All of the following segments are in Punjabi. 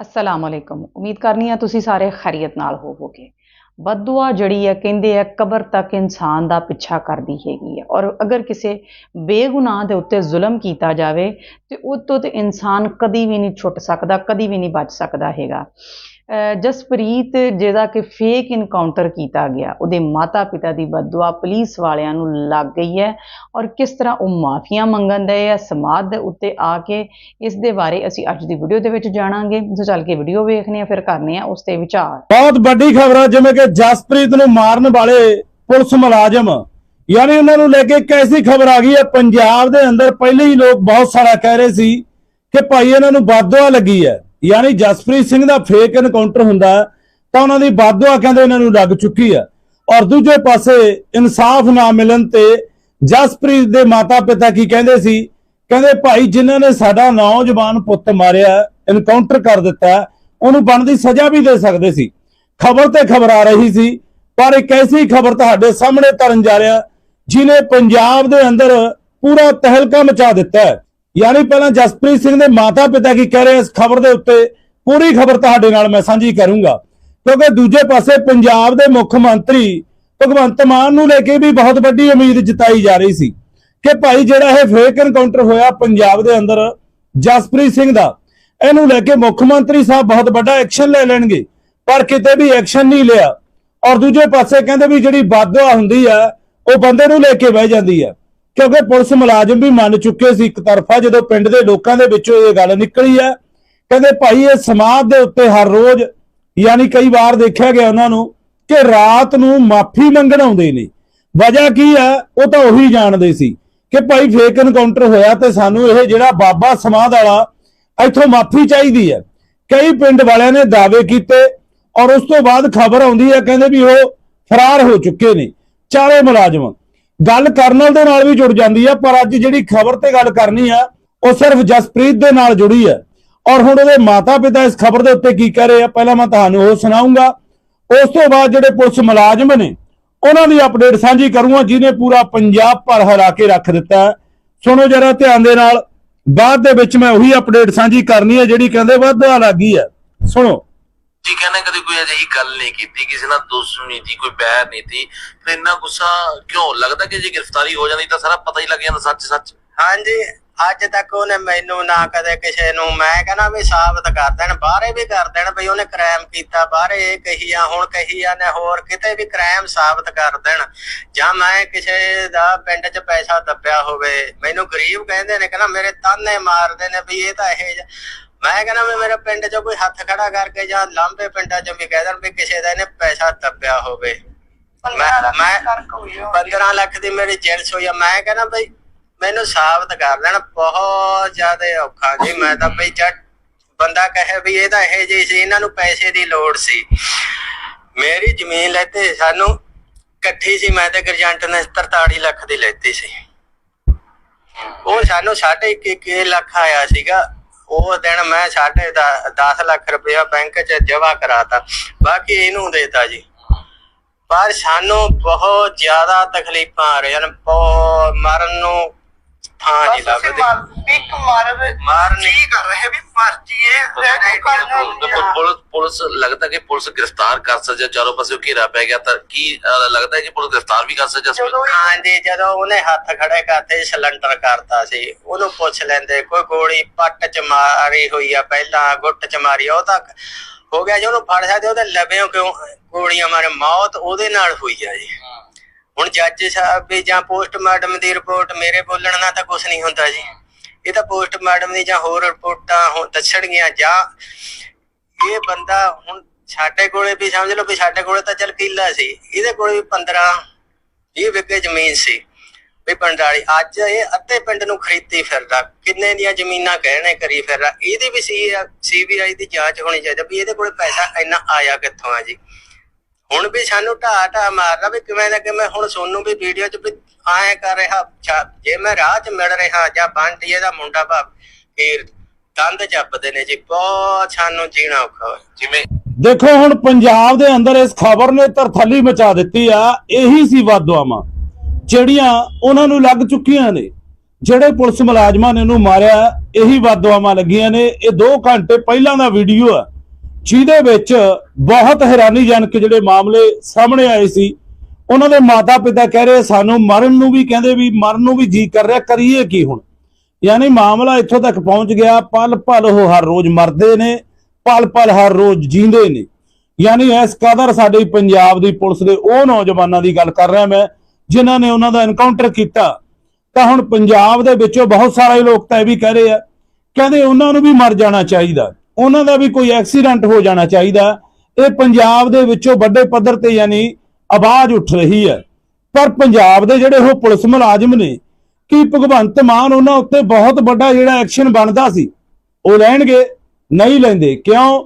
ਅਸਲਾਮ ਅਲੈਕਮ। ਉਮੀਦ ਕਰਨੀ ਆ ਤੁਸੀਂ ਸਾਰੇ ਖੈਰੀਅਤ ਨਾਲ ਹੋਵੋਗੇ। ਬਦਦੁਆ ਜਿਹੜੀ ਹੈ, ਕਹਿੰਦੇ ਆ ਕਬਰ ਤੱਕ ਇਨਸਾਨ ਦਾ ਪਿੱਛਾ ਕਰਦੀ ਹੈਗੀ ਹੈ। ਔਰ ਅਗਰ ਕਿਸੇ ਬੇਗੁਨਾਹ ਦੇ ਉੱਤੇ ਜ਼ੁਲਮ ਕੀਤਾ ਜਾਵੇ, ਤੇ ਉਹ ਤੋਂ ਤੇ ਇਨਸਾਨ ਕਦੀ ਵੀ ਨਹੀਂ ਛੁੱਟ ਸਕਦਾ, ਕਦੀ ਵੀ ਨਹੀਂ ਬਚ ਸਕਦਾ ਹੈਗਾ। ਜਸਪ੍ਰੀਤ, ਜਿਹਦਾ ਕਿ ਫੇਕ ਇਨਕਾਊਂਟਰ ਕੀਤਾ ਗਿਆ, ਉਹਦੇ ਮਾਤਾ ਪਿਤਾ ਦੀ ਬਦਦੁਆ ਪੁਲਿਸ ਵਾਲਿਆਂ ਨੂੰ ਲੱਗ ਗਈ ਹੈ ਔਰ ਕਿਸ ਤਰ੍ਹਾਂ ਉਹ ਮਾਫੀਆਂ ਮੰਗਣ ਦੇ ਆ ਸਮਾਜ ਦੇ ਉੱਤੇ ਆ ਕੇ ਇਸ ਦੇ ਬਾਰੇ ਅਸੀਂ ਅੱਜ ਦੀ ਵੀਡੀਓ ਦੇ ਵਿੱਚ ਜਾਣਾਂਗੇ। ਸੋ ਚੱਲ ਕੇ ਵੀਡੀਓ ਵੇਖਨੇ ਆ ਫਿਰ ਕਰਨੇ ਆ ਉਸ ਤੇ ਵਿਚਾਰ। ਬਹੁਤ ਵੱਡੀ ਖਬਰ ਆ ਜਿਵੇਂ ਕਿ ਜਸਪ੍ਰੀਤ ਨੂੰ ਮਾਰਨ ਵਾਲੇ ਪੁਲਿਸ ਮੁਲਾਜ਼ਮ। ਯਾਨੀ ਉਹਨਾਂ ਨੂੰ ਲੈ ਕੇ ਇੱਕ ਐਸੀ ਖਬਰ ਆ ਗਈ ਹੈ, ਪੰਜਾਬ ਦੇ ਅੰਦਰ ਪਹਿਲੇ ਹੀ ਲੋਕ ਬਹੁਤ ਸਾਰਾ ਕਹਿ ਰਹੇ ਸੀ ਕਿ ਭਾਈ, ਇਹਨਾਂ ਨੂੰ ਬਾਦਵਾ ਲੱਗੀ ਹੈ। ਯਾਨੀ ਜਸਪ੍ਰੀਤ ਸਿੰਘ ਦਾ ਫੇਕ ਐਨਕਾਊਂਟਰ ਹੁੰਦਾ ਤਾਂ ਉਹਨਾਂ ਦੀ ਬਾਦਵਾ ਕਹਿੰਦੇ ਇਹਨਾਂ ਨੂੰ ਲੱਗ ਚੁੱਕੀ ਹੈ। ਔਰ ਦੂਜੇ ਪਾਸੇ ਇਨਸਾਫ ਨਾ ਮਿਲਣ ਤੇ ਜਸਪ੍ਰੀਤ ਦੇ ਮਾਤਾ-ਪਿਤਾ ਕੀ ਕਹਿੰਦੇ ਸੀ? ਕਹਿੰਦੇ, ਭਾਈ, ਜਿਨ੍ਹਾਂ ਨੇ ਸਾਡਾ ਨੌਜਵਾਨ ਪੁੱਤ ਮਾਰਿਆ ਐਨਕਾਊਂਟਰ ਕਰ ਦਿੱਤਾ, ਉਹਨੂੰ ਬਣਦੀ ਸਜ਼ਾ ਵੀ ਦੇ ਸਕਦੇ ਸੀ। ਖਬਰ ਤੇ ਖਬਰ ਆ ਰਹੀ ਸੀ, ਪਰ ਇੱਕ ਐਸੀ ਖਬਰ ਤੁਹਾਡੇ ਸਾਹਮਣੇ ਤਰਨ ਜਾ ਰਿਹਾ, ਜਿਨੇ ਪੰਜਾਬ ਦੇ ਅੰਦਰ ਪੂਰਾ ਤਹਿਲਕਾ ਮਚਾ ਦਿੱਤਾ ਹੈ। ਯਾਨੀ ਪਹਿਲਾਂ ਜਸਪ੍ਰੀਤ ਸਿੰਘ ਦੇ ਮਾਤਾ-ਪਿਤਾ ਕੀ ਕਹਿ ਰਹੇ ਇਸ ਖਬਰ ਦੇ ਉੱਤੇ, ਪੂਰੀ ਖਬਰ ਤੁਹਾਡੇ ਨਾਲ ਮੈਂ ਸਾਂਝੀ ਕਰੂੰਗਾ। ਕਿਉਂਕਿ ਦੂਜੇ ਪਾਸੇ ਪੰਜਾਬ ਦੇ ਮੁੱਖ ਮੰਤਰੀ ਭਗਵੰਤ ਮਾਨ ਨੂੰ ਲੈ ਕੇ ਵੀ ਬਹੁਤ ਵੱਡੀ ਉਮੀਦ ਜਤਾਈ ਜਾ ਰਹੀ ਸੀ ਕਿ ਭਾਈ ਜਿਹੜਾ ਇਹ ਫੇਕ ਐਨਕਾਊਂਟਰ ਹੋਇਆ ਪੰਜਾਬ ਦੇ ਅੰਦਰ ਜਸਪ੍ਰੀਤ ਸਿੰਘ ਦਾ, ਇਹਨੂੰ ਲੈ ਕੇ ਮੁੱਖ ਮੰਤਰੀ ਸਾਹਿਬ ਬਹੁਤ ਵੱਡਾ ਐਕਸ਼ਨ ਲੈ ਲੈਣਗੇ, ਪਰ ਕਿਤੇ ਵੀ ਐਕਸ਼ਨ ਨਹੀਂ ਲਿਆ। ਔਰ ਦੂਜੇ ਪਾਸੇ ਕਹਿੰਦੇ ਵੀ ਜਿਹੜੀ ਬਾਦਵਾ ਹੁੰਦੀ ਆ ਉਹ ਬੰਦੇ ਨੂੰ ਲੈ ਕੇ ਬਹਿ ਜਾਂਦੀ ਆ ਕਿਉਂਕਿ ਪੁਲਿਸ ਮੁਲਾਜ਼ਮ ਵੀ ਮੰਨ ਚੁੱਕੇ ਸੀ ਇੱਕ ਤਰਫਾ ਜਦੋਂ ਪਿੰਡ ਦੇ ਲੋਕਾਂ ਦੇ ਵਿੱਚੋਂ ਇਹ ਗੱਲ ਨਿਕਲੀ ਹੈ। ਕਹਿੰਦੇ ਭਾਈ ਇਹ ਸਮਾਜ ਦੇ ਉੱਤੇ ਹਰ ਰੋਜ਼ ਯਾਨੀ ਕਈ ਵਾਰ ਦੇਖਿਆ ਗਿਆ ਉਹਨਾਂ ਨੂੰ ਕਿ ਰਾਤ ਨੂੰ ਮਾਫੀ ਮੰਗਣ ਆਉਂਦੇ ਨੇ। ਵਜ੍ਹਾ ਕੀ ਹੈ? ਉਹ ਤਾਂ ਉਹੀ ਜਾਣਦੇ ਸੀ ਕਿ ਭਾਈ ਫੇਕ ਐਨਕਾਊਂਟਰ ਹੋਇਆ ਤੇ ਸਾਨੂੰ ਇਹ ਜਿਹੜਾ ਬਾਬਾ ਸਮਾਧ ਵਾਲਾ ਇੱਥੋਂ ਮਾਫੀ ਚਾਹੀਦੀ ਹੈ। ਕਈ ਪਿੰਡ ਵਾਲਿਆਂ ਨੇ ਦਾਅਵੇ ਕੀਤੇ ਔਰ ਉਸ ਤੋਂ ਬਾਅਦ ਖਬਰ ਆਉਂਦੀ ਹੈ, ਕਹਿੰਦੇ ਵੀ ਉਹ ਫਰਾਰ ਹੋ ਚੁੱਕੇ ਨੇ। ਚਾਰੇ ਮੁਲਾਜ਼ਮ ਗੱਲ ਕਰਨਲ ਦੇ ਨਾਲ ਵੀ ਜੁੜ ਜਾਂਦੀ ਹੈ ਪਰ ਅੱਜ ਜਿਹੜੀ ਖਬਰ ਤੇ ਗੱਲ ਕਰਨੀ ਆ, ਉਹ ਸਿਰਫ ਜਸਪ੍ਰੀਤ ਦੇ ਨਾਲ ਜੁੜੀ ਹੈ ਔਰ ਹੁਣ ਉਹਦੇ ਮਾਤਾ-ਪਿਤਾ ਇਸ ਖਬਰ ਦੇ ਉੱਤੇ ਕੀ ਕਹਿ ਰਹੇ ਆ, ਪਹਿਲਾਂ ਮੈਂ ਤੁਹਾਨੂੰ ਉਹ ਸੁਣਾਉਂਗਾ। ਉਸ ਤੋਂ ਬਾਅਦ ਜਿਹੜੇ ਪੁਲਿਸ ਮੁਲਾਜ਼ਮ ਨੇ, ਉਹਨਾਂ ਦੀ ਅਪਡੇਟ ਸਾਂਝੀ ਕਰੂੰਗਾ, ਜਿਹਨੇ ਪੂਰਾ ਪੰਜਾਬ ਭਰ ਹਰਾ ਕੇ ਰੱਖ ਦਿੱਤਾ। ਹੈ। ਸੁਣੋ ਜਰਾ ਧਿਆਨ ਦੇ ਨਾਲ, ਬਾਅਦ ਦੇ ਵਿੱਚ ਮੈਂ ਉਹੀ ਅਪਡੇਟ ਸਾਂਝੀ ਕਰਨੀ ਹੈ ਜਿਹੜੀ ਕਹਿੰਦੇ ਵਾਧਾ ਲੱਗੀ ਹੈ ਸੁਣੋ। ਜੀ ਕਹਿੰਦੇ ਕਦੇ ਕੋਈ ਅਜਿਹੀ ਗੱਲ ਨਹੀਂ ਕੀਤੀ, ਕਿਸੇ ਨਾਲ ਦੁਸ਼ਮਣੀ ਨਹੀਂ ਕੋਈ ਬੈਰ ਨਹੀਂ ਸੀ, ਫਿਰ ਇੰਨਾ ਗੁੱਸਾ ਕਿਉਂ? ਲੱਗਦਾ ਕਿ ਜੇ ਗ੍ਰਿਫਤਾਰੀ ਹੋ ਜਾਂਦੀ ਤਾਂ ਸਾਰਾ ਪਤਾ ਹੀ ਲੱਗ ਜਾਂਦਾ ਸੱਚ ਸੱਚ ਹਾਂਜੀ, ਅੱਜ ਤੱਕ ਉਹਨੇ ਮੈਨੂੰ ਨਾ ਕਦੇ ਕਿਸੇ ਨੂੰ, ਮੈਂ ਕਹਿੰਦਾ ਵੀ ਸਾਬਤ ਕਰ ਦੇਣ, ਬਾਹਰੇ ਵੀ ਕਰ ਦੇਣ ਵੀ ਉਹਨੇ ਕ੍ਰਾਈਮ ਕੀਤਾ, ਬਾਹਰੇ ਇਹ ਕਹੀ ਆ, ਹੁਣ ਕਹੀ ਆ, ਨੇ ਹੋਰ ਕਿਤੇ ਵੀ ਕ੍ਰਾਈਮ ਸਾਬਤ ਕਰ ਦੇਣ। ਜਾਂ ਮੈਂ ਕਿਸੇ ਦਾ ਪਿੰਡ 'ਚ ਪੈਸਾ ਦੱਬਿਆ ਹੋਵੇ, ਮੈਨੂੰ ਗਰੀਬ ਕਹਿੰਦੇ ਨੇ, ਕਹਿੰਦਾ ਮੇਰੇ ਤਾਨੇ ਮਾਰਦੇ ਨੇ ਵੀ ਇਹ ਤਾਂ ਇਹ ਮੈਂ ਕਹਿੰਦਾ ਵੀ ਮੇਰੇ ਪਿੰਡ 'ਚ ਕੋਈ ਹੱਥ ਖੜਾ ਕਰਕੇ ਜਾਂ ਲਾਂਬੇ ਪਿੰਡਾਂ 'ਚ ਵੀ ਕਹਿ ਦੇਣ ਵੀ ਕਿਸੇ ਦਾ ਇਹਨੇ ਪੈਸਾ ਦੱਬਿਆ ਹੋਵੇ। ਮੈਂ ਮੈਂ 15 ਲੱਖ ਦੀ ਮੇਰੀ ਜੈਲਸ ਹੋਈ ਆ। ਮੈਂ ਕਹਿੰਦਾ ਬਈ ਮੈਨੂੰ ਸਾਬਤ ਕਰ ਦੇਣ ਬਹੁਤ ਜ਼ਿਆਦਾ ਔਖਾ ਜੀ। ਮੈਂ ਤਾਂ ਬਈ ਜੱਟ ਬੰਦਾ ਕਹੇ ਵੀ ਇਹ ਤਾਂ ਇਹ ਜਿਹੀ ਸੀ ਇਹਨਾਂ ਨੂੰ ਪੈਸੇ ਦੀ ਲੋੜ ਸੀ। ਮੇਰੀ ਜ਼ਮੀਨ ਲੈਤੇ ਸਾਨੂੰ ਇਕੱਠੀ ਸੀ ਮੈਂ ਤੇ ਗਰਜੰਟ ਨੇ 43 ਲੱਖ ਦੀ ਲੈਤੀ ਸੀ। ਉਹ ਸਾਨੂੰ ਸਾਢੇ ਇੱਕ ਇੱਕ ਲੱਖ ਆਇਆ ਸੀਗਾ। ਉਹ ਦਿਨ ਮੈਂ ਸਾਢੇ 10 ਲੱਖ ਰੁਪਇਆ ਬੈਂਕ 'ਚ ਜਮ੍ਹਾਂ ਕਰਾਤਾ। ਬਾਕੀ ਇਹਨੂੰ ਦੇਤਾ ਜੀ। ਪਰ ਸਾਨੂੰ ਬਹੁਤ ਜ਼ਿਆਦਾ ਤਕਲੀਫਾਂ ਆ ਰਹੀਆਂ ਨੇ। ਮਰਨ ਨੂੰ ਥਾਂ ਨਹੀਂ ਲੱਭਦੀ। ਇੱਕ ਮਾਰ ਮਾਰ ਨਹੀਂ। ਕੀ ਕਰ ਰਹੇ? ਵੀ ਮਰਜ਼ੀ ਦੇਖੋ ਪੁਲਿਸ ਪੁਲਿਸ ਲੱਗਦਾ ਕਿ ਪੁਲਿਸ ਗ੍ਰਿਫਤਾਰ ਕਰ ਸਕੇ ਚਾਰੋਂ ਪਾਸੇ ਘੇਰਾ ਪੈ ਗਿਆ ਤਾਂ ਕੀ ਲੱਗਦਾ ਹੈ ਕਿ ਪੁਲਿਸ ਗ੍ਰਿਫਤਾਰ ਵੀ ਕਰ ਸਕੇ ਜਦੋਂ ਹਾਂਜੀ ਜਦੋਂ ਉਹਨੇ ਹੱਥ ਖੜੇ ਕਰਤੇ ਸਿਲੰਡਰ ਕਰਤਾ ਸੀ ਉਹਨੂੰ ਪੁੱਛ ਲੈਂਦੇ ਕੋਈ ਗੋਲੀ ਪੱਟ ਚ ਮਾਰੀ ਹੋਈ ਆ ਪਹਿਲਾਂ ਗੁੱਟ ਚ ਮਾਰੀ ਉਹ ਤਾਂ ਹੋ ਗਿਆ ਜੀ ਉਹਨੂੰ ਫੜ ਸਕਦੇ ਉਹਦੇ ਲਬਿਓ ਕਿਉਂ? ਗੋਲੀਆਂ ਮਾਰੇ ਮੌਤ ਉਹਦੇ ਨਾਲ ਹੋਈ ਆ ਜੀ। ਹੁਣ ਜੱਜ ਸਾਹਿਬ ਵੀ ਜਾਂ ਪੋਸਟਮਾਰਟਮ ਦੀ ਰਿਪੋਰਟ ਮੇਰੇ ਬੋਲਣ ਨਾਲ ਤਾਂ ਕੁਝ ਨਹੀਂ ਹੁੰਦਾ ਜੀ। ਇਹ ਤਾਂ ਪੋਸਟਮਾਰਟਮ ਦੀ ਜਾਂ ਹੋਰ ਰਿਪੋਰਟਾਂ ਹੁਣ ਦੱਸਣਗੀਆਂ ਜਾਂ ਇਹ ਬੰਦਾ ਹੁਣ ਸਾਡੇ ਕੋਲੇ ਵੀ ਸਮਝ ਲਓ ਵੀ ਸਾਡੇ ਕੋਲੇ ਤਾਂ ਚਲ ਕਿੱਲਾ ਸੀ, ਇਹਦੇ ਕੋਲੇ ਵੀ 15 20 ਵਿਗੇ ਜ਼ਮੀਨ ਸੀ ਵੀ ਪੰਡਾਲੀ। ਅੱਜ ਇਹ ਅੱਧੇ ਪਿੰਡ ਨੂੰ ਖਰੀਦੀ ਫਿਰਦਾ, ਕਿੰਨੇ ਦੀਆਂ ਜ਼ਮੀਨਾਂ ਕਹਿਣੇ ਕਰੀ ਫਿਰਦਾ, ਇਹਦੀ ਵੀ ਸੀ ਸੀਬੀਆਈ ਦੀ ਜਾਂਚ ਹੋਣੀ ਚਾਹੀਦੀ ਵੀ ਇਹਦੇ ਕੋਲੇ ਪੈਸਾ ਇੰਨਾ ਆਇਆ ਕਿੱਥੋਂ ਆ ਜੀ। ਹੁਣ ਵੀ ਸਾਨੂੰ ਢਾ ਢਾ ਮਾਰਦਾ ਵੀ ਕਿਵੇਂ ਦਾ ਕਿਵੇਂ ਹੁਣ ਸੋਨੂੰ ਵੀ ਵੀਡੀਓ 'ਚ ਵੀ ਆਏ ਕਰ ਰਿਹਾ ਜੇ ਮੈਂ ਰਾਹ 'ਚ ਮਿਲ ਰਿਹਾ ਜਾਂ ਬੰਟੀਏ ਦਾ ਮੁੰਡਾ ਭਾਵ ਫੇਰ ਦੰਦ ਚੱਪਦੇ ਨੇ ਜੀ ਬਹੁਤ ਸਾਨੂੰ ਜੀਣਾ ਔਖਾ ਜਿਵੇਂ ਦੇਖੋ ਹੁਣ ਪੰਜਾਬ ਦੇ ਅੰਦਰ ਇਸ ਖਬਰ ਨੇ ਤਰਥੱਲੀ ਮਚਾ ਦਿੱਤੀ ਆ ਇਹੀ ਸੀ ਵਾਦਵਾਵਾਂ ਜਿਹੜੀਆਂ ਉਹਨਾਂ ਨੂੰ ਲੱਗ ਚੁੱਕੀਆਂ ਨੇ ਜਿਹੜੇ ਪੁਲਿਸ ਮੁਲਾਜ਼ਮਾਂ ਨੇ ਉਹਨੂੰ ਮਾਰਿਆ ਇਹੀ ਵਾਦਵਾਵਾਂ ਲੱਗੀਆਂ ਨੇ ਇਹ 2 ਘੰਟੇ ਪਹਿਲਾਂ ਦਾ ਵੀਡੀਓ ਆ। ਜਿਹਦੇ ਵਿੱਚ ਬਹੁਤ ਹੈਰਾਨੀਜਨਕ ਜਿਹੜੇ ਮਾਮਲੇ ਸਾਹਮਣੇ ਆਏ ਸੀ। ਉਹਨਾਂ ਦੇ ਮਾਤਾ ਪਿਤਾ ਕਹਿ ਰਹੇ, ਸਾਨੂੰ ਮਰਨ ਨੂੰ ਵੀ ਕਹਿੰਦੇ ਵੀ, ਮਰਨ ਨੂੰ ਵੀ ਜੀ ਕਰ ਰਿਹਾ, ਕਰੀਏ ਕੀ ਹੁਣ? ਯਾਨੀ ਮਾਮਲਾ ਇੱਥੋਂ ਤੱਕ ਪਹੁੰਚ ਗਿਆ ਪਲ ਪਲ ਉਹ ਹਰ ਰੋਜ਼ ਮਰਦੇ ਨੇ ਪਲ ਪਲ ਹਰ ਰੋਜ਼ ਜੀਂਦੇ ਨੇ। ਯਾਨੀ ਇਸ ਕਦਰ ਸਾਡੀ ਪੰਜਾਬ ਦੀ ਪੁਲਿਸ ਦੇ ਉਹ ਨੌਜਵਾਨਾਂ ਦੀ ਗੱਲ ਕਰ ਰਿਹਾ ਮੈਂ, ਜਿਨ੍ਹਾਂ ਨੇ ਉਹਨਾਂ ਦਾ ਐਨਕਾਊਂਟਰ ਕੀਤਾ। ਤਾਂ ਹੁਣ ਪੰਜਾਬ ਦੇ ਵਿੱਚੋਂ ਬਹੁਤ ਸਾਰੇ ਲੋਕ ਤਾਂ ਇਹ ਵੀ ਕਹਿ ਰਹੇ ਆ, ਕਹਿੰਦੇ ਉਹਨਾਂ ਨੂੰ ਵੀ ਮਰ ਜਾਣਾ ਚਾਹੀਦਾ। ਉਹਨਾਂ ਦਾ ਵੀ ਕੋਈ ਐਕਸੀਡੈਂਟ ਹੋ ਜਾਣਾ ਚਾਹੀਦਾ। ਇਹ ਪੰਜਾਬ ਦੇ ਵਿੱਚੋਂ ਵੱਡੇ ਪੱਧਰ ਤੇ ਯਾਨੀ ਆਵਾਜ਼ ਉੱਠ ਰਹੀ ਹੈ। ਪਰ ਪੰਜਾਬ ਦੇ ਜਿਹੜੇ ਉਹ ਪੁਲਿਸ ਮੁਲਾਜ਼ਮ ਨੇ, ਕਿ ਭਗਵੰਤ ਮਾਨ ਉਹਨਾਂ ਉੱਤੇ ਬਹੁਤ ਵੱਡਾ ਜਿਹੜਾ ਐਕਸ਼ਨ ਬਣਦਾ ਸੀ, ਉਹ ਲੈਣਗੇ? ਨਹੀਂ ਲੈਂਦੇ। ਕਿਉਂ?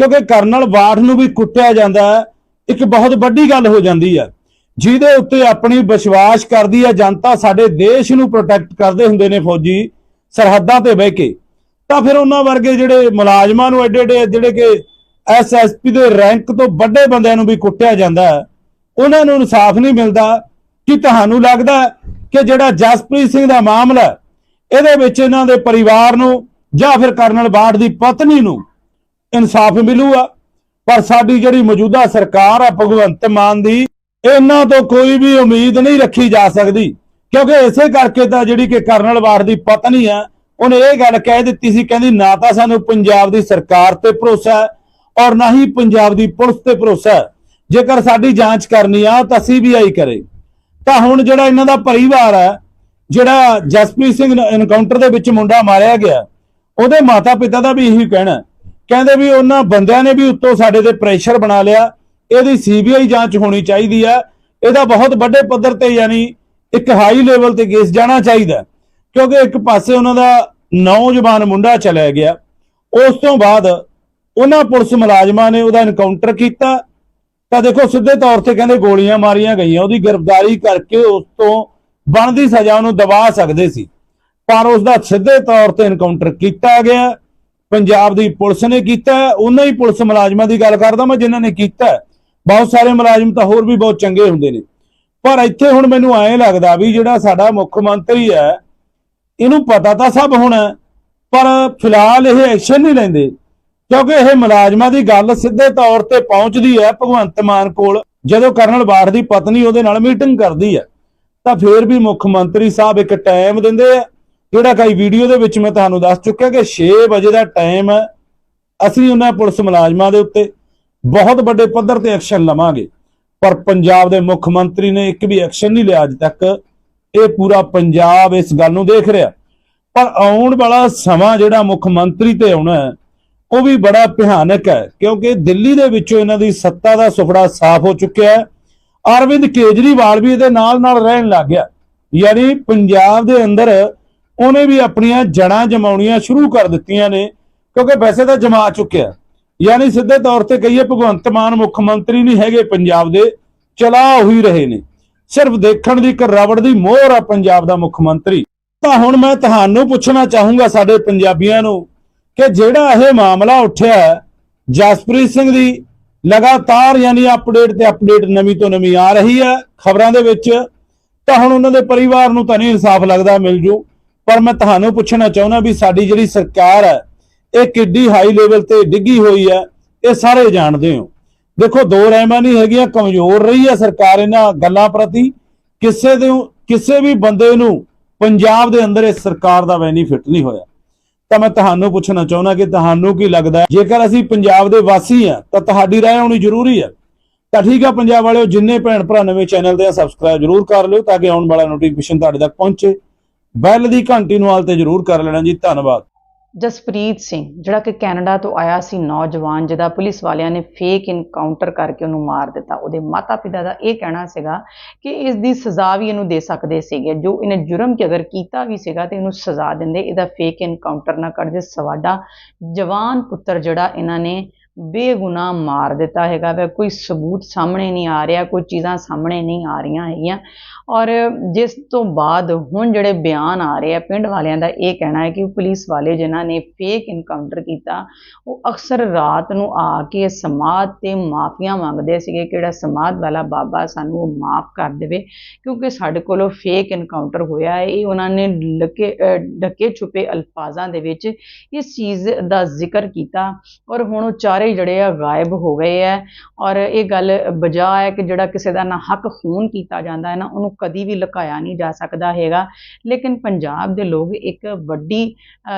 ਕਿਉਂਕਿ ਕਰਨਲ ਬਾਠ ਨੂੰ ਵੀ ਕੁੱਟਿਆ ਜਾਂਦਾ ਇੱਕ ਬਹੁਤ ਵੱਡੀ ਗੱਲ ਹੋ ਜਾਂਦੀ ਹੈ। ਜਿਹਦੇ ਉੱਤੇ ਆਪਣੀ ਵਿਸ਼ਵਾਸ ਕਰਦੀ ਹੈ, ਜਨਤਾ ਸਾਡੇ ਦੇਸ਼ ਨੂੰ ਪ੍ਰੋਟੈਕਟ ਕਰਦੇ ਹੁੰਦੇ ਨੇ ਫੌਜੀ ਸਰਹੱਦਾਂ ਤੇ ਬਹਿ ਕੇ। ਤਾਂ ਫਿਰ ਉਹਨਾਂ ਵਰਗੇ ਜਿਹੜੇ ਮੁਲਾਜ਼ਮਾਂ ਨੂੰ ਐਡੇ ਐਡੇ ਜਿਹੜੇ ਕਿ ਐਸਐਸਪੀ ਦੇ ਰੈਂਕ ਤੋਂ ਵੱਡੇ ਬੰਦਿਆਂ ਨੂੰ ਵੀ ਕੁੱਟਿਆ ਜਾਂਦਾ ਹੈ, ਉਹਨਾਂ ਨੂੰ ਇਨਸਾਫ ਨਹੀਂ ਮਿਲਦਾ। ਕਿ ਤੁਹਾਨੂੰ ਲੱਗਦਾ ਕਿ ਜਿਹੜਾ ਜਸਪ੍ਰੀਤ ਸਿੰਘ ਦਾ ਮਾਮਲਾ ਇਹਦੇ ਵਿੱਚ ਇਹਨਾਂ ਦੇ ਪਰਿਵਾਰ ਨੂੰ ਜਾਂ ਫਿਰ ਕਰਨਲ ਬਾਠ ਦੀ ਪਤਨੀ ਨੂੰ ਇਨਸਾਫ ਮਿਲੂਗਾ? ਪਰ ਸਾਡੀ ਜਿਹੜੀ ਮੌਜੂਦਾ ਸਰਕਾਰ ਆ ਭਗਵੰਤ ਮਾਨ ਦੀ, ਇਹਨਾਂ ਤੋਂ ਕੋਈ ਵੀ ਉਮੀਦ ਨਹੀਂ ਰੱਖੀ ਜਾ ਸਕਦੀ। ਕਿਉਂਕਿ ਇਸੇ ਕਰਕੇ ਤਾਂ ਜਿਹੜੀ ਕਿ ਕਰਨਲ ਬਾਠ ਦੀ ਪਤਨੀ ਆ ਉਹਨੇ ਇਹ ਗੱਲ ਕਹਿ ਦਿੱਤੀ ਸੀ, ਕਹਿੰਦੀ ਨਾ ਤਾਂ ਸਾਨੂੰ ਪੰਜਾਬ ਦੀ ਸਰਕਾਰ ਤੇ ਭਰੋਸਾ ਔਰ ਨਾ ਹੀ ਪੰਜਾਬ ਦੀ ਪੁਲਿਸ ਤੇ ਭਰੋਸਾ ਜੇਕਰ ਸਾਡੀ ਜਾਂਚ ਕਰਨੀ ਆ ਤਾਂ ਸੀਬੀਆਈ ਕਰੇ। ਤਾਂ ਹੁਣ ਜਿਹੜਾ ਇਹਨਾਂ ਦਾ ਪਰਿਵਾਰ ਹੈ, ਜਿਹੜਾ ਜਸਪ੍ਰੀਤ ਸਿੰਘ ਐਨਕਾਊਂਟਰ ਦੇ ਵਿੱਚ ਮੁੰਡਾ ਮਾਰਿਆ ਗਿਆ, ਉਹਦੇ ਮਾਤਾ ਪਿਤਾ ਦਾ ਵੀ ਇਹੀ ਕਹਿਣਾ ਕਹਿੰਦੇ ਵੀ ਉਹਨਾਂ ਬੰਦਿਆਂ ਨੇ ਵੀ ਉੱਤੋਂ ਸਾਡੇ ਤੇ ਪ੍ਰੈਸ਼ਰ ਬਣਾ ਲਿਆ, ਇਹਦੀ ਸੀਬੀਆਈ ਜਾਂਚ ਹੋਣੀ ਚਾਹੀਦੀ ਹੈ। ਇਹਦਾ ਬਹੁਤ ਵੱਡੇ ਪੱਧਰ ਤੇ ਯਾਨੀ ਇੱਕ ਹਾਈ ਲੈਵਲ ਤੇ ਕੇਸ ਜਾਣਾ ਚਾਹੀਦਾ ਕਿਉਂਕਿ ਇੱਕ ਪਾਸੇ ਉਹਨਾਂ ਦਾ ਨੌਜਵਾਨ ਮੁੰਡਾ ਚਲਾ ਗਿਆ। ਉਸ ਤੋਂ ਬਾਅਦ ਉਹਨਾਂ ਪੁਲਿਸ ਮੁਲਾਜ਼ਮਾਂ ਨੇ ਉਹਦਾ ਇਨਕਾਊਂਟਰ ਕੀਤਾ। ਤਾਂ ਦੇਖੋ ਸਿੱਧੇ ਤੌਰ ਤੇ ਕਹਿੰਦੇ ਗੋਲੀਆਂ ਮਾਰੀਆਂ ਗਈਆਂ। ਉਹਦੀ ਗ੍ਰਿਫਤਾਰੀ ਕਰਕੇ ਉਸ ਤੋਂ ਬਣਦੀ ਸਜ਼ਾ ਉਹਨੂੰ ਦਬਾ ਸਕਦੇ ਸੀ। ਪਰ ਉਸ ਦਾ ਸਿੱਧੇ ਤੌਰ ਤੇ ਇਨਕਾਊਂਟਰ ਕੀਤਾ ਗਿਆ। ਪੰਜਾਬ ਦੀ ਪੁਲਿਸ ਨੇ ਕੀਤਾ। ਉਹਨਾਂ ਹੀ ਪੁਲਿਸ ਮੁਲਾਜ਼ਮਾਂ ਦੀ ਗੱਲ ਕਰਦਾ ਮੈਂ ਜਿਨ੍ਹਾਂ ਨੇ ਕੀਤਾ। ਬਹੁਤ ਸਾਰੇ ਮੁਲਾਜ਼ਮ ਤਾਂ ਹੋਰ ਵੀ ਬਹੁਤ ਚੰਗੇ ਹੁੰਦੇ ਨੇ। ਪਰ ਇੱਥੇ ਹੁਣ ਮੈਨੂੰ ਐਂ ਲੱਗਦਾ ਵੀ ਜਿਹੜਾ ਸਾਡਾ ਮੁੱਖ ਮੰਤਰੀ ਹੈ ਇਹਨੂੰ ਪਤਾ ਤਾਂ ਸਭ ਹੋਣਾ, ਪਰ ਫਿਲਹਾਲ ਇਹ ਐਕਸ਼ਨ ਨਹੀਂ ਲੈਂਦੇ। ਕਿਉਂਕਿ ਇਹ ਮੁਲਾਜ਼ਮਾਂ ਦੀ ਗੱਲ ਸਿੱਧੇ ਤੌਰ ਤੇ ਪਹੁੰਚਦੀ ਹੈ ਭਗਵੰਤ ਮਾਨ ਕੋਲ। ਜਦੋਂ ਕਰਨਲ ਬਾਠ ਦੀ ਪਤਨੀ ਉਹਦੇ ਨਾਲ ਮੀਟਿੰਗ ਕਰਦੀ ਹੈ, ਤਾਂ ਫੇਰ ਵੀ ਮੁੱਖ ਮੰਤਰੀ ਸਾਹਿਬ ਇੱਕ ਟਾਈਮ ਦਿੰਦੇ ਆ। ਜਿਹੜਾ ਕਈ ਵੀਡੀਓ ਦੇ ਵਿੱਚ ਮੈਂ ਤੁਹਾਨੂੰ ਦੱਸ ਚੁੱਕਿਆ ਕਿ 6 ਵਜੇ ਦਾ ਟਾਈਮ ਹੈ। ਅਸੀਂ ਉਹਨਾਂ ਪੁਲਿਸ ਮੁਲਾਜ਼ਮਾਂ ਦੇ ਉੱਤੇ ਬਹੁਤ ਵੱਡੇ ਪੱਧਰ ਤੇ ਐਕਸ਼ਨ ਲਵਾਂਗੇ। ਪਰ ਪੰਜਾਬ ਦੇ ਮੁੱਖ ਮੰਤਰੀ ਨੇ ਇੱਕ ਵੀ ਐਕਸ਼ਨ ਨਹੀਂ ਲਿਆ ਅੱਜ ਤੱਕ। ਇਹ ਪੂਰਾ ਪੰਜਾਬ ਇਸ ਗੱਲ ਨੂੰ ਦੇਖ ਰਿਹਾ। ਪਰ ਆਉਣ ਵਾਲਾ ਸਮਾਂ ਜਿਹੜਾ ਮੁੱਖ ਮੰਤਰੀ ਤੇ ਆਉਣਾ ਉਹ ਵੀ ਬੜਾ ਭਿਆਨਕ ਹੈ, ਕਿਉਂਕਿ ਦਿੱਲੀ ਦੇ ਵਿੱਚੋਂ ਇਹਨਾਂ ਦੀ ਸੱਤਾ ਦਾ ਸੁਫੜਾ ਸਾਫ਼ ਹੋ ਚੁੱਕਿਆ ਹੈ। ਅਰਵਿੰਦ ਕੇਜਰੀਵਾਲ ਵੀ ਇਹਦੇ ਨਾਲ ਨਾਲ ਰਹਿਣ ਲੱਗ ਗਿਆ। ਯਾਨੀ ਪੰਜਾਬ ਦੇ ਅੰਦਰ ਉਹਨੇ ਵੀ ਆਪਣੀਆਂ ਜੜਾਂ ਜਮਾਉਣੀਆਂ ਸ਼ੁਰੂ ਕਰ ਦਿੱਤੀਆਂ ਨੇ, ਕਿਉਂਕਿ ਵੈਸੇ ਤਾਂ ਜਮਾ ਚੁੱਕਿਆ ਯਾਨੀ ਸਿੱਧੇ ਤੌਰ ਤੇ ਕਹੀਏ ਭਗਵੰਤ ਮਾਨ ਮੁੱਖ ਮੰਤਰੀ ਨਹੀਂ ਹੈਗੇ ਪੰਜਾਬ ਦੇ, ਚਲਾ ਹੋਈ ਰਹੇ ਨੇ। ਸਿਰਫ ਦੇਖਣ ਦੀ ਇੱਕ ਦੀ ਮੋਹਰ ਆ ਪੰਜਾਬ ਦਾ ਮੁੱਖ ਮੰਤਰੀ। ਤਾਂ ਹੁਣ ਮੈਂ ਤੁਹਾਨੂੰ ਪੁੱਛਣਾ ਚਾਹੂੰਗਾ ਸਾਡੇ ਪੰਜਾਬੀਆਂ ਨੂੰ ਕਿ ਜਿਹੜਾ ਇਹ ਮਾਮਲਾ ਉੱਠਿਆ ਜਸਪ੍ਰੀਤ ਸਿੰਘ ਦੀ ਲਗਾਤਾਰ ਯਾਨੀ ਅਪਡੇਟ ਤੇ ਅਪਡੇਟ ਨਵੀਂ ਤੋਂ ਨਵੀਂ ਆ ਰਹੀ ਹੈ ਖਬਰਾਂ ਦੇ ਵਿੱਚ, ਤਾਂ ਹੁਣ ਉਹਨਾਂ ਦੇ ਪਰਿਵਾਰ ਨੂੰ ਤਾਂ ਨਹੀਂ ਇਨਸਾਫ ਲੱਗਦਾ ਮਿਲ ਜੂ। ਪਰ ਮੈਂ ਤੁਹਾਨੂੰ ਪੁੱਛਣਾ ਚਾਹੁੰਦਾ ਵੀ ਸਾਡੀ ਜਿਹੜੀ ਸਰਕਾਰ ਹੈ, ਇਹ ਕਿੱਡੀ ਹਾਈ ਲੈਵਲ ਤੇ ਡਿੱਗੀ ਹੋਈ ਹੈ, ਇਹ ਸਾਰੇ ਜਾਣਦੇ ਹੋ। ਦੇਖੋ, ਦੋ ਰਹਿਮਾਂ ਨਹੀਂ ਹੈਗੀਆਂ, ਕਮਜ਼ੋਰ ਰਹੀ ਹੈ ਸਰਕਾਰ ਇਹਨਾਂ ਗੱਲਾਂ ਪ੍ਰਤੀ। ਕਿਸੇ ਦੇ ਕਿਸੇ ਵੀ ਬੰਦੇ ਨੂੰ ਪੰਜਾਬ ਦੇ ਅੰਦਰ ਇਸ ਸਰਕਾਰ ਦਾ ਬੈਨੀਫਿਟ ਨਹੀਂ ਹੋਇਆ। ਤਾਂ ਮੈਂ ਤੁਹਾਨੂੰ ਪੁੱਛਣਾ ਚਾਹੁੰਦਾ ਕਿ ਤੁਹਾਨੂੰ ਕੀ ਲੱਗਦਾ ਹੈ? ਜੇਕਰ ਅਸੀਂ ਪੰਜਾਬ ਦੇ ਵਾਸੀ ਹਾਂ, ਤਾਂ ਤੁਹਾਡੀ ਰਾਏ ਹੋਣੀ ਜ਼ਰੂਰੀ ਹੈ। ਤਾਂ ਠੀਕ ਆ, ਪੰਜਾਬ ਵਾਲਿਓ, ਜਿੰਨੇ ਭੈਣ ਭਰਾ ਨਵੇਂ ਚੈਨਲ ਦੇ ਆ ਸਬਸਕ੍ਰਾਈਬ ਜ਼ਰੂਰ ਕਰ ਲਿਓ ਤਾਂ ਕਿ ਆਉਣ ਵਾਲਾ ਨੋਟੀਫਿਕੇਸ਼ਨ ਤੁਹਾਡੇ ਤੱਕ ਪਹੁੰਚੇ। ਬੈਲ ਦੀ ਘੰਟੀ ਨੂੰ ਆਲ ਤੇ ਜ਼ਰੂਰ ਕਰ ਲੈਣਾ ਜੀ। ਧੰਨਵਾਦ। ਜਸਪ੍ਰੀਤ ਸਿੰਘ, ਜਿਹੜਾ ਕਿ ਕੈਨੇਡਾ ਤੋਂ ਆਇਆ ਸੀ ਨੌਜਵਾਨ, ਜਿਹਦਾ ਪੁਲਿਸ ਵਾਲਿਆਂ ਨੇ ਫੇਕ ਇਨਕਾਊਂਟਰ ਕਰਕੇ ਉਹਨੂੰ ਮਾਰ ਦਿੱਤਾ। ਉਹਦੇ ਮਾਤਾ-ਪਿਤਾ ਦਾ ਇਹ ਕਹਿਣਾ ਸੀਗਾ ਕਿ ਇਸ ਦੀ ਸਜ਼ਾ ਵੀ ਇਹਨੂੰ ਦੇ ਸਕਦੇ ਸੀਗੇ। ਜੋ ਇਹਨੇ ਜੁਰਮ ਕਿ ਅਗਰ ਕੀਤਾ ਵੀ ਸੀਗਾ ਤੇ ਇਹਨੂੰ ਸਜ਼ਾ ਦਿੰਦੇ, ਇਹਦਾ ਫੇਕ ਇਨਕਾਊਂਟਰ ਨਾ ਕਰਦੇ। ਸਵਾਡਾ ਜਵਾਨ ਪੁੱਤਰ ਜਿਹੜਾ ਇਹਨਾਂ ਨੇ ਬੇਗੁਨਾਹ ਮਾਰ ਦਿੱਤਾ ਹੈਗਾ ਵਾ। ਕੋਈ ਸਬੂਤ ਸਾਹਮਣੇ ਨਹੀਂ ਆ ਰਿਹਾ, ਕੋਈ ਚੀਜ਼ਾਂ ਸਾਹਮਣੇ ਨਹੀਂ ਆ ਰਹੀਆਂ ਹੈਗੀਆਂ। ਔਰ ਜਿਸ ਤੋਂ ਬਾਅਦ ਹੁਣ ਜਿਹੜੇ ਬਿਆਨ ਆ ਰਹੇ ਆ ਪਿੰਡ ਵਾਲਿਆਂ ਦਾ ਇਹ ਕਹਿਣਾ ਹੈ ਕਿ ਪੁਲਿਸ ਵਾਲੇ ਜਿਨ੍ਹਾਂ ਨੇ ਫੇਕ ਇਨਕਾਊਂਟਰ ਕੀਤਾ, ਉਹ ਅਕਸਰ ਰਾਤ ਨੂੰ ਆ ਕੇ ਸਮਾਧ ਤੇ ਮਾਫੀਆਂ ਮੰਗਦੇ ਸੀਗੇ ਕਿ ਜਿਹੜਾ ਸਮਾਧ ਵਾਲਾ ਬਾਬਾ ਸਾਨੂੰ ਉਹ ਮਾਫ ਕਰ ਦੇਵੇ, ਕਿਉਂਕਿ ਸਾਡੇ ਕੋਲੋਂ ਫੇਕ ਇਨਕਾਊਂਟਰ ਹੋਇਆ ਹੈ, ਇਹ ਉਹਨਾਂ ਨੇ ਲਕੇ, ਅਹ ਛੁਪੇ ਅਲਫਾਜ਼ਾਂ ਦੇ ਵਿੱਚ ਇਸ ਚੀਜ਼ ਦਾ ਜ਼ਿਕਰ ਕੀਤਾ ਔਰ ਹੁਣ ਉਹ ਚਾਰੇ ਜਿਹੜੇ ਆ ਗਾਇਬ ਹੋ ਗਏ ਹੈ ਔਰ ਇਹ ਗੱਲ ਬਜਾ ਹੈ ਕਿ ਜਿਹੜਾ ਕਿਸੇ ਦਾ ਨਾ ਹੱਕ ਖੂਨ ਕੀਤਾ ਜਾਂਦਾ ਹੈ ਨਾ, ਉਹਨੂੰ ਕਦੀ ਵੀ ਲੁਕਾਇਆ ਨਹੀਂ ਜਾ ਸਕਦਾ ਹੈਗਾ। ਲੇਕਿਨ ਪੰਜਾਬ ਦੇ ਲੋਕ ਇੱਕ ਵੱਡੀ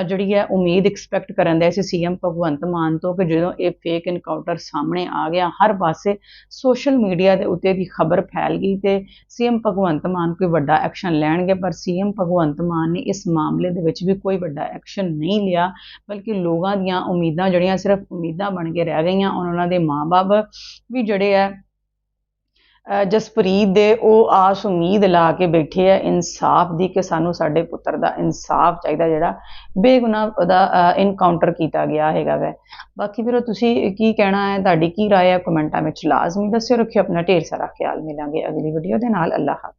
ਜਿਹੜੀ ਹੈ ਉਮੀਦ ਐਕਸਪੈਕਟ ਕਰਨ ਦੇ ਸੀ ਸੀਐਮ ਭਗਵੰਤ ਮਾਨ ਤੋਂ ਕਿ ਜਦੋਂ ਇਹ ਫੇਕ ਇਨਕਾਊਂਟਰ ਸਾਹਮਣੇ ਆ ਗਿਆ, ਹਰ ਪਾਸੇ ਸੋਸ਼ਲ ਮੀਡੀਆ ਦੇ ਉੱਤੇ ਦੀ ਖਬਰ ਫੈਲ ਗਈ ਤੇ ਸੀਐਮ ਭਗਵੰਤ ਮਾਨ ਕੋਈ ਵੱਡਾ ਐਕਸ਼ਨ ਲੈਣਗੇ, ਪਰ ਸੀਐਮ ਭਗਵੰਤ ਮਾਨ ਨੇ ਇਸ ਮਾਮਲੇ ਦੇ ਵਿੱਚ ਵੀ ਕੋਈ ਵੱਡਾ ਐਕਸ਼ਨ ਨਹੀਂ ਲਿਆ, ਬਲਕਿ ਲੋਕਾਂ ਦੀਆਂ ਉਮੀਦਾਂ ਜਿਹੜੀਆਂ ਸਿਰਫ ਉਮੀਦਾਂ ਬਣ ਕੇ ਰਹਿ ਗਈਆਂ ਔਰ ਉਹਨਾਂ ਦੇ ਮਾਪੇ ਵੀ ਜਿਹੜੇ ਆ ਜਸਪ੍ਰੀਤ ਦੇ ਉਹ ਆਸ ਉਮੀਦ ਲਾ ਕੇ ਬੈਠੇ ਆ ਇਨਸਾਫ ਦੀ ਕਿ ਸਾਨੂੰ ਸਾਡੇ ਪੁੱਤਰ ਦਾ ਇਨਸਾਫ ਚਾਹੀਦਾ ਜਿਹੜਾ ਬੇਗੁਨਾਹ ਉਹਦਾ ਇਨਕਾਊਂਟਰ ਕੀਤਾ ਗਿਆ ਹੈਗਾ ਵੈ ਬਾਕੀ ਵੀਰੋ ਤੁਸੀਂ ਕੀ ਕਹਿਣਾ ਹੈ ਤੁਹਾਡੀ ਕੀ رائے ਹੈ ਕਮੈਂਟਾਂ ਵਿੱਚ ਲਾਜ਼ਮੀ ਦੱਸਿਓ ਰੱਖਿਓ ਆਪਣਾ ਢੇਰ ਸਾਰਾ ਖਿਆਲ ਮਿਲਾਂਗੇ ਅਗਲੀ ਵੀਡੀਓ ਦੇ ਨਾਲ ਅੱਲਾਹ ਹਾਫਿਜ਼